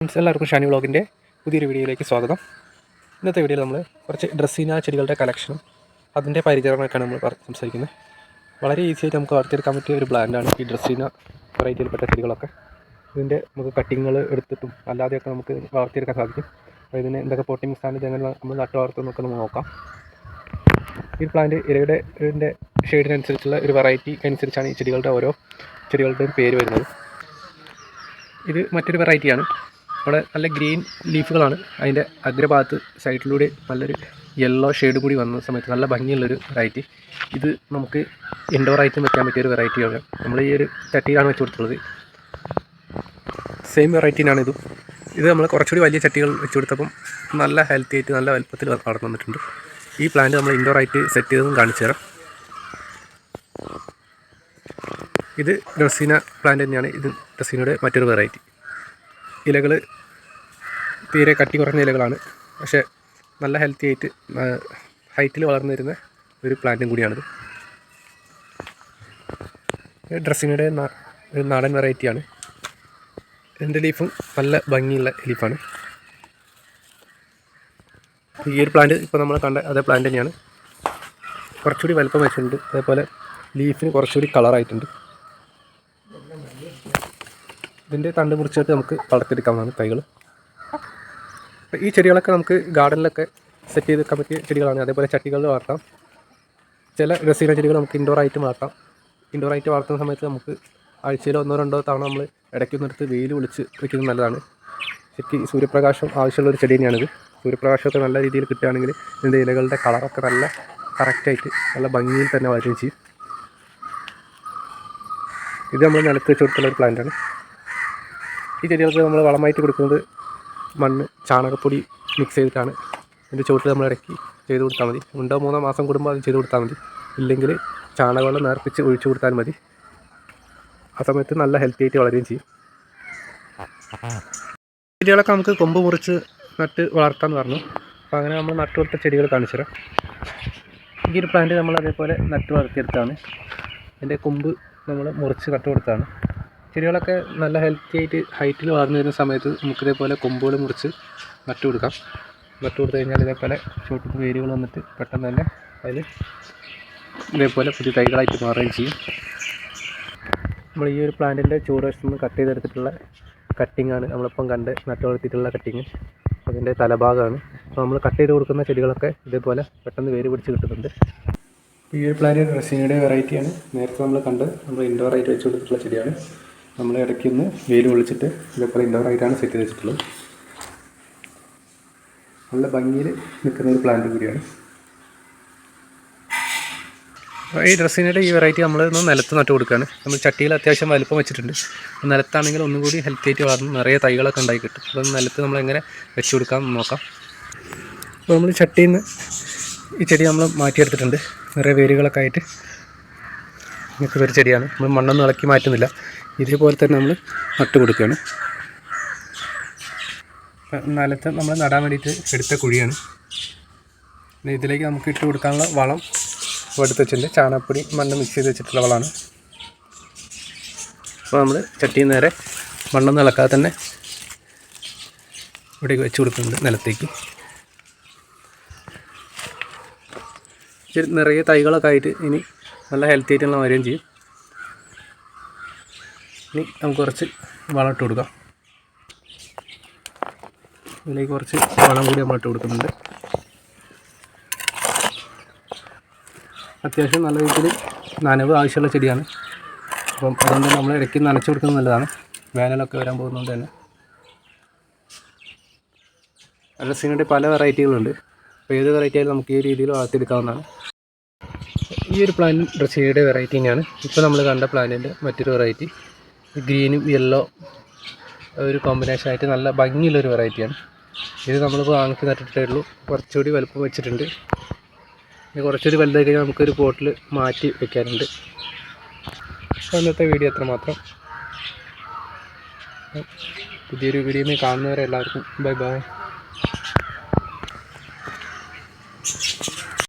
Friends എല്ലാവർക്കും ഷാനി വ്ളോഗിന്റെ പുതിയൊരു വീഡിയോയിലേക്ക് സ്വാഗതം. ഇന്നത്തെ വീഡിയോയിൽ നമ്മൾ കുറച്ച് ഡ്രസ്സിന ചെടികളുടെ കളക്ഷനും അതിന്റെ പരിചരണമൊക്കെയാണ് നമ്മൾ സംസാരിക്കുന്നത്. വളരെ ഈസി ആയിട്ട് നമുക്ക് വളർത്തിയെടുക്കാൻ പറ്റിയ ഒരു ബ്ലാൻഡാണ് ഈ ഡ്രസ്സിന വെറൈറ്റിയിൽപ്പെട്ട ചെടികളൊക്കെ. ഇതിന്റെ നമുക്ക് കട്ടിങ്ങൾ എടുത്തിട്ടും അല്ലാതെയൊക്കെ നമുക്ക് വളർത്തിയെടുക്കാൻ സാധിക്കും. അപ്പോൾ ഇതിന് എന്തൊക്കെ പോട്ടിംഗ് സ്ഥാനത്ത് എങ്ങനെ നമ്മൾ നട്ടു വളർത്തുന്നൊക്കെ നമുക്ക് നോക്കാം. ഈ പ്ലാന്റ് ഇരയുടെ ഇതിന്റെ ഷെയ്ഡിനനുസരിച്ചുള്ള ഒരു വെറൈറ്റി അനുസരിച്ചാണ് ഈ ചെടികളുടെ ഓരോ ചെടികളുടെയും പേര് വരുന്നത്. ഇത് മറ്റൊരു വെറൈറ്റിയാണ് അവിടെ നല്ല ഗ്രീൻ ലീഫുകളാണ്. അതിന്റെ അഗ്രഭാഗത്ത് സൈഡിലൂടെ നല്ലൊരു യെല്ലോ ഷെയ്ഡ് കൂടി വന്ന സമയത്ത് നല്ല ഭംഗിയുള്ളൊരു വെറൈറ്റി ഇത് നമുക്ക് ഇൻഡോർ ആയിട്ടും വെക്കാൻ പറ്റിയ ഒരു വെറൈറ്റിയാണ് നമ്മൾ ഈ ഒരു ചട്ടിയിലാണ് വെച്ച് കൊടുത്തുള്ളത് സെയിം വെറൈറ്റീനാണ് ഇതും. ഇത് നമ്മൾ കുറച്ചുകൂടി വലിയ ചട്ടികൾ വെച്ച് കൊടുത്തപ്പം നല്ല ഹെൽത്തി ആയിട്ട് നല്ല വലുപ്പത്തിൽ വളർന്നു വന്നിട്ടുണ്ട്. ഈ പ്ലാന്റ് നമ്മൾ ഇൻഡോർ ആയിട്ട് സെറ്റ് ചെയ്തതും കാണിച്ചു തരാം. ഇത് ഡ്രസീന പ്ലാന്റ് തന്നെയാണ്. ഇത് ഡ്രസീനയുടെ മറ്റൊരു വെറൈറ്റി ഇലകൾ തീരെ കട്ടി കുറഞ്ഞ ഇലകളാണ്. പക്ഷേ നല്ല ഹെൽത്തി ആയിട്ട് ഹൈറ്റിൽ വളർന്നു വരുന്ന ഒരു പ്ലാന്റും കൂടിയാണിത്. ഡ്രസ്സിനയുടെ ഒരു നാടൻ വെറൈറ്റിയാണ് എന്റെ ലീഫും നല്ല ഭംഗിയുള്ള ലീഫാണ് ഈ ഒരു പ്ലാന്റ് ഇപ്പോൾ നമ്മൾ കണ്ട അതേ പ്ലാന്റ് തന്നെയാണ്. കുറച്ചുകൂടി വലുപ്പം വെച്ചിട്ടുണ്ട്. അതേപോലെ ലീഫിന് കുറച്ചുകൂടി കളറായിട്ടുണ്ട് ഇതിന്റെ തണ്ട് മുറിച്ചിട്ട് നമുക്ക് വളർത്തിയെടുക്കാവുന്നതാണ് തൈകൾ. ഈ ചെടികളൊക്കെ നമുക്ക് ഗാർഡനിലൊക്കെ സെറ്റ് ചെയ്തെടുക്കാൻ പറ്റിയ ചെടികളാണ്. അതേപോലെ ചട്ടികളിൽ വളർത്താം. ചില രസീന ചെടികൾ നമുക്ക് ഇൻഡോർ ആയിട്ട് വളർത്താം. ഇൻഡോർ ആയിട്ട് വളർത്തുന്ന സമയത്ത് നമുക്ക് ആഴ്ചയിൽ ഒന്നോ രണ്ടോ തവണ നമ്മൾ ഇടയ്ക്ക് ഒന്നെടുത്ത് വെയിൽ വിളിച്ച് വയ്ക്കുന്നത് നല്ലതാണ്. ശരിക്കും സൂര്യപ്രകാശം ആവശ്യമുള്ള ഒരു ചെടി തന്നെയാണിത്. സൂര്യപ്രകാശമൊക്കെ നല്ല രീതിയിൽ കിട്ടുകയാണെങ്കിൽ ഇതിന്റെ ഇലകളുടെ കളറൊക്കെ നല്ല കറക്റ്റായിട്ട് നല്ല ഭംഗിയിൽ തന്നെ വളരുകയും ചെയ്യും. ഇത് നമ്മൾ നിലത്ത് വെച്ച് കൊടുത്തുള്ള ഒരു പ്ലാന്റാണ് ഈ ചെടികൾക്ക് നമ്മൾ വളമായിട്ട് കൊടുക്കുന്നത് മണ്ണ് ചാണകപ്പൊടി മിക്സ് ചെയ്തിട്ടാണ്. അതിന്റെ ചുവട്ടിൽ നമ്മൾ ഇടയ്ക്ക് ചെയ്ത് കൊടുത്താൽ മതി. രണ്ടോ മൂന്നോ മാസം കൂടുമ്പോൾ അത് ചെയ്ത് കൊടുത്താൽ മതി. ഇല്ലെങ്കിൽ ചാണകവെള്ളം നേർപ്പിച്ച് ഒഴിച്ചു കൊടുത്താൽ മതി. ആ സമയത്ത് നല്ല ഹെൽത്തി ആയിട്ട് വളരുകയും ചെയ്യും. ചെടികളൊക്കെ നമുക്ക് കൊമ്പ് മുറിച്ച് നട്ട് വളർത്താമെന്ന് പറഞ്ഞു. അപ്പോൾ അങ്ങനെ നമ്മൾ നട്ട് കൊടുത്ത ചെടികൾ കാണിച്ചു തരാം. ഈ ഒരു പ്ലാന്റ് നമ്മൾ അതേപോലെ നട്ട് വളർത്തിയെടുത്താണ് അതിന്റെ കൊമ്പ് നമ്മൾ മുറിച്ച് നട്ട് കൊടുത്താണ് ചെടികളൊക്കെ നല്ല ഹെൽത്തി ആയിട്ട് ഹൈറ്റിൽ വളർന്നു വരുന്ന സമയത്ത് നമുക്ക് ഇതേപോലെ കൊമ്പുകൾ മുറിച്ച് നട്ടു കൊടുക്കാം. നട്ടു കൊടുത്തു കഴിഞ്ഞാൽ ഇതേപോലെ ചോട്ടിൽ വേരുകൾ വന്നിട്ട് പെട്ടെന്ന് തന്നെ അതിൽ ഇതേപോലെ പുതിയ തൈകളായിട്ട് മാറുകയും ചെയ്യും. നമ്മൾ ഈ ഒരു പ്ലാന്റിന്റെ ചൂടുവശത്ത് നിന്ന് കട്ട് ചെയ്തെടുത്തിട്ടുള്ള കട്ടിങ്ങാണ് നമ്മളിപ്പം കണ്ട് നട്ടു വളർത്തിയിട്ടുള്ള കട്ടിങ് അതിന്റെ തലഭാഗമാണ്. അപ്പോൾ നമ്മൾ കട്ട് ചെയ്ത് കൊടുക്കുന്ന ചെടികളൊക്കെ ഇതേപോലെ പെട്ടെന്ന് വേര് പിടിച്ച് കിട്ടുന്നുണ്ട്. ഈ ഒരു പ്ലാന്റ് റസീനയുടെ വെറൈറ്റിയാണ് നേരത്തെ നമ്മൾ കണ്ട് നമ്മൾ ഇൻഡോർ ആയിട്ട് വെച്ച് കൊടുത്തിട്ടുള്ള ചെടിയാണ്. നമ്മൾ ഇടയ്ക്ക് ഒന്ന് വെയിൽ ഒളിച്ചിട്ട് ഇതേപോലെ ഇൻഡോർ ആയിട്ടാണ് സെറ്റ് ചെയ്ത് വെച്ചിട്ടുള്ളത് നല്ല ഭംഗിയിൽ നിൽക്കുന്ന ഒരു പ്ലാന്റ് കൂടിയാണ്. ഈ ഡ്രസ്സിനിടെ ഈ വെറൈറ്റി നമ്മൾ നിലത്ത് നട്ട് കൊടുക്കുകയാണ് നമ്മൾ ചട്ടിയിൽ അത്യാവശ്യം വലുപ്പം വെച്ചിട്ടുണ്ട്. നിലത്താണെങ്കിൽ ഒന്നും കൂടി ഹെൽത്തി ആയിട്ട് വളർന്ന് നിറയെ തൈകളൊക്കെ ഉണ്ടായി കിട്ടും. അപ്പോൾ നിലത്ത് നമ്മൾ എങ്ങനെ വെച്ച് കൊടുക്കാം നോക്കാം. അപ്പോൾ നമ്മൾ ചട്ടിയിൽ നിന്ന് ഈ ചെടി നമ്മൾ മാറ്റിയെടുത്തിട്ടുണ്ട്. നിറയെ വേരുകളൊക്കെ ആയിട്ട്. ഇങ്ങനത്തെ ഒരു ചെടിയാണ്. നമ്മൾ മണ്ണൊന്നും ഇളക്കി മാറ്റുന്നില്ല. ഇതേപോലെ തന്നെ നമ്മൾ നട്ട് കൊടുക്കുകയാണ്. നിലത്ത് നമ്മൾ നടാൻ വേണ്ടിയിട്ട് എടുത്ത കുഴിയാണ്. പിന്നെ ഇതിലേക്ക് നമുക്ക് ഇട്ട് കൊടുക്കാനുള്ള വളം എടുത്ത് വെച്ചിട്ടുണ്ട്. ചാണകപ്പൊടി മണ്ണ് മിക്സ് ചെയ്ത് വെച്ചിട്ടുള്ള വളമാണ്. അപ്പോൾ നമ്മൾ ചട്ടിയിൽ നേരെ മണ്ണൊന്നും ഇളക്കാതെ തന്നെ ഇവിടേക്ക് വെച്ച് കൊടുക്കുന്നുണ്ട് നിലത്തേക്ക്. നിറയെ തൈകളൊക്കെ ആയിട്ട് ഇനി നല്ല ഹെൽത്തി ആയിട്ടുള്ള വരികയും ചെയ്യും. ഇനി നമുക്ക് കുറച്ച് വളം ഇട്ട് കൊടുക്കാം. ഇതിലേക്ക് കുറച്ച് വളം കൂടി നമ്മൾ ഇട്ട് കൊടുക്കുന്നുണ്ട്. അത്യാവശ്യം നല്ല രീതിയിൽ നനവ് ആവശ്യമുള്ള ചെടിയാണ്. അപ്പം അതുകൊണ്ട് നമ്മൾ ഇടയ്ക്ക് നനച്ച് കൊടുക്കുന്നത് നല്ലതാണ്. വേനലൊക്കെ വരാൻ പോകുന്നതുകൊണ്ട് തന്നെ. അലസിനുടെ പല വെറൈറ്റികളുണ്ട്. അപ്പോൾ ഏത് വെറൈറ്റി ആയാലും നമുക്ക് ഈ രീതിയിൽ വളർത്തിയെടുക്കാവുന്നതാണ്. ഈ ഒരു പ്ലാന്റ് ഡ്രസ്സിയുടെ വെറൈറ്റി തന്നെയാണ്. ഇപ്പോൾ നമ്മൾ കണ്ട പ്ലാന്റിന്റെ മറ്റൊരു വെറൈറ്റി. ഗ്രീനും യെല്ലോ ഒരു കോമ്പിനേഷൻ ആയിട്ട് നല്ല ഭംഗിയുള്ളൊരു വെറൈറ്റിയാണ് ഇത് നമ്മളിപ്പോൾ വാങ്ങിച്ച് നട്ടിട്ടേ ഉള്ളൂ. കുറച്ചുകൂടി വലുപ്പം വെച്ചിട്ടുണ്ട്. ഇനി കുറച്ചുകൂടി വലുതായി കഴിഞ്ഞാൽ നമുക്കൊരു പോട്ടിൽ മാറ്റി വെക്കാനുണ്ട്. അപ്പോൾ ഇന്നത്തെ വീഡിയോ അത്ര മാത്രം. പുതിയൊരു വീഡിയോ കാണുന്നവരെ എല്ലാവർക്കും ബൈ ബൈ